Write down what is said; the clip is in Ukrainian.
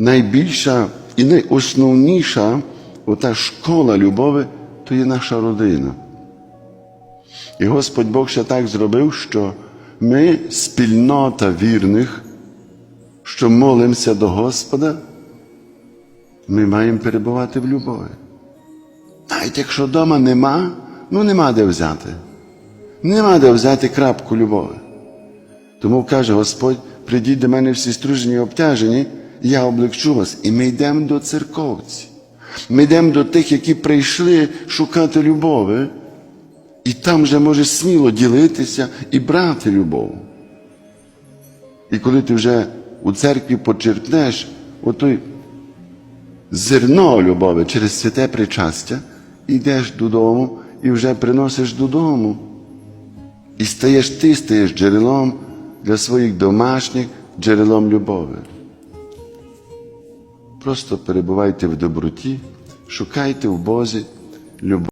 найбільша і найосновніша ота школа любові то є наша родина. І Господь Бог ще так зробив, що ми спільнота вірних, що молимося до Господа, ми маємо перебувати в любові. Навіть якщо вдома нема, ну нема де взяти. Нема де взяти крапку любові. Тому каже Господь, прийдіть до мене всі стружені і обтяжені, я облегчу вас. І ми йдемо до церковців. Ми йдемо до тих, які прийшли шукати любові, і там вже можеш сміло ділитися і брати любов. І коли ти вже у церкві почерпнеш отой зерно любові через святе причастя, йдеш додому і вже приносиш додому. І стаєш ти, стаєш джерелом для своїх домашніх, джерелом любові. Просто перебувайте в доброті, шукайте в Бозі любов.